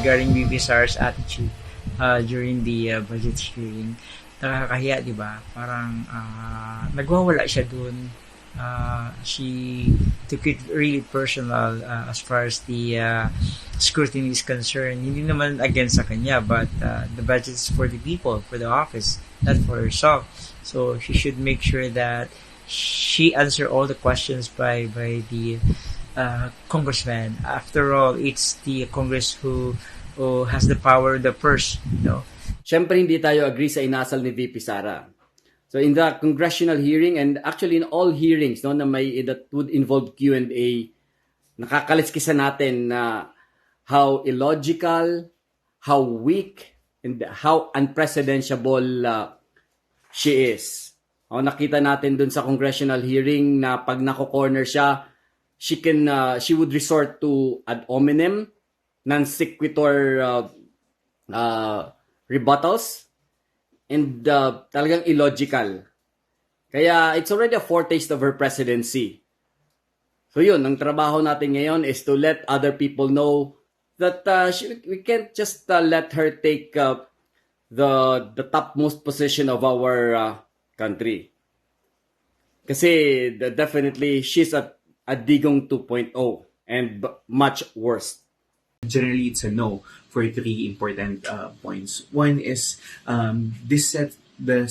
regarding VP Sar's attitude uh, during the uh, budget hearing. Nakakahiya, di ba? Parang uh, nagwawala siya dun. Uh, she took it really personal uh, as far as the uh, scrutiny is concerned. Hindi naman against sa kanya, but uh, the budget is for the people, for the office, not for herself. So she should make sure that she answer all the questions by by the uh, congressman. After all, it's the Congress who who has the power, the purse, you know. Siyempre, hindi tayo agree sa inasal ni VP Sara. So in the congressional hearing and actually in all hearings no na may that would involve Q&A nakakaliskisan natin na how illogical, how weak and how unprecedented uh, she is. O nakita natin dun sa congressional hearing na pag nako-corner siya, she can uh, she would resort to ad hominem, non sequitur uh, uh, rebuttals and uh, talagang illogical. Kaya it's already a foretaste of her presidency. So yun, ang trabaho natin ngayon is to let other people know that uh, she, we can't just uh, let her take uh, the the topmost position of our uh, country. Kasi definitely she's a, a Digong 2.0 and much worse. Generally, it's a no for three important uh, points. One is um, this set the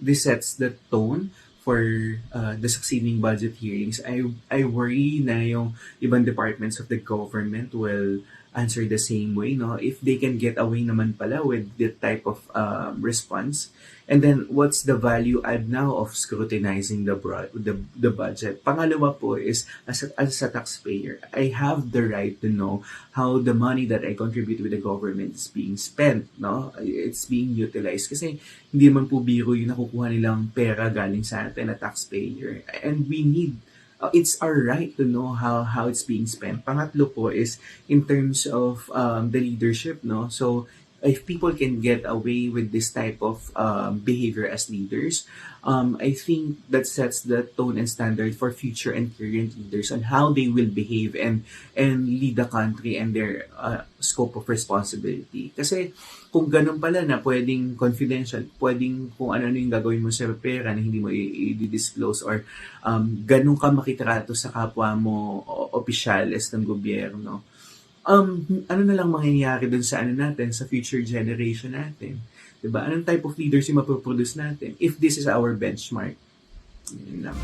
this sets the tone for uh, the succeeding budget hearings. I I worry na yung ibang departments of the government will answer the same way, no? If they can get away naman pala with that type of um, response, and then what's the value add now of scrutinizing the broad, the the budget? Pangalawa po is as a, as a taxpayer, I have the right to know how the money that I contribute with the government is being spent, no? It's being utilized kasi hindi man po biro yung nakukuha nilang pera galing sa atin na taxpayer, and we need it's our right to know how how it's being spent. Pangatlo po is in terms of um, the leadership, no? So if people can get away with this type of um, behavior as leaders, um, I think that sets the tone and standard for future and current leaders on how they will behave and and lead the country and their uh, scope of responsibility. Kasi kung ganun pala na pwedeng confidential, pwedeng kung ano yung gagawin mo sa pera na hindi mo i-disclose or um, ganun ka makitrato sa kapwa mo opisyales ng gobyerno, um, ano na lang mangyayari dun sa ano natin, sa future generation natin. 'Di ba? Anong type of leaders yung mapoproduce natin if this is our benchmark? Yun lang.